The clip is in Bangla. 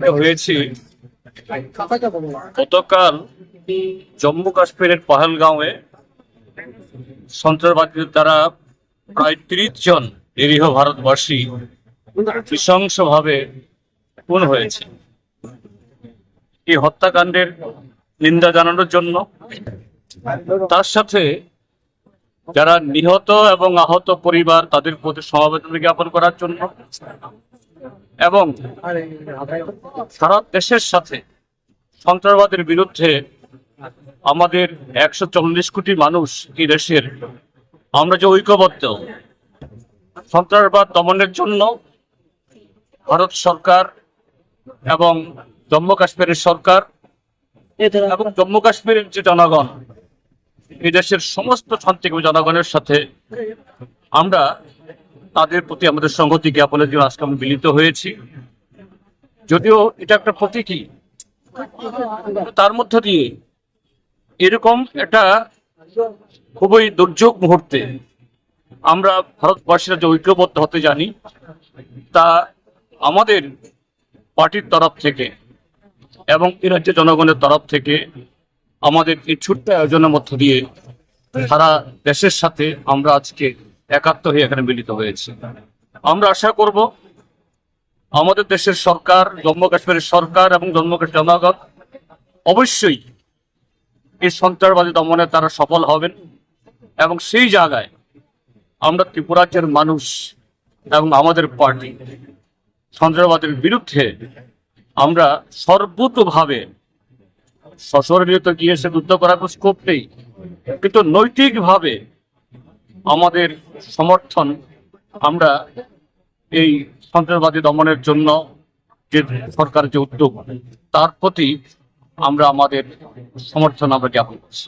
হয়েছে গতকাল জম্মু কাশ্মীরের পহেলগাঁওয়ে সন্ত্রাসবাদীদের দ্বারা প্রায় তিরিশ জন নিরীহ ভারতবাসী নৃশংসভাবে খুন হয়েছে। এই হত্যাকাণ্ডের নিন্দা জানানোর জন্য তার সাথে যারা নিহত এবং আহত পরিবার তাদের প্রতি সমবেদনা জ্ঞাপন করার জন্য এবং সারা দেশের সাথে সন্ত্রাসবাদের বিরুদ্ধে আমাদের একশো চল্লিশ কোটি মানুষ এই দেশের। আমরা যে ঐক্যবদ্ধ সন্ত্রাসবাদ দমনের জন্য ভারত সরকার এবং জম্মু কাশ্মীরের সরকার এবং জম্মু কাশ্মীরের যে জনগণ এই দেশের সমস্ত শান্তিকামী জনগণের সাথে আমরা তাদের প্রতি আমাদের সংহতি জ্ঞাপনের জন্য আজকে আমরা মিলিত হয়েছি। যদিও এটা একটা প্রতীকী তার মধ্য দিয়ে এরকম একটা খুবই দুর্যোগ মুহূর্তে আমরা ভারতবাসীরা যে ঐক্যবদ্ধ হতে জানি, তা আমাদের পার্টির তরফ থেকে এবং এ রাজ্যের জনগণের তরফ থেকে আমাদের এই ছোট্ট আয়োজনের মধ্য দিয়ে সারা দেশের সাথে আমরা আজকে একাত্ম হয়ে এখানে মিলিত হয়েছে। আমরা আশা করব আমাদের দেশের সরকার, জম্মু কাশ্মীরের সরকার এবং জম্মু কাশ্মীর জনগণ অবশ্যই এই সন্ত্রাসবাদী দমনে তারা সফল হবেন এবং সেই জায়গায় আমরা ত্রিপুরাজ্যের মানুষ এবং আমাদের পার্টি সন্ত্রাসবাদের বিরুদ্ধে আমরা সর্বতভাবে সশরীরিত গিয়ে সে যুদ্ধ করার স্কোপ নেই। কিন্তু নৈতিকভাবে আমাদের সমর্থন আমরা এই সন্ত্রাসবাদী দমনের জন্য যে সরকার যে উদ্যোগ, তার প্রতি আমরা আমাদের সমর্থন আমরা জ্ঞাপন করছি।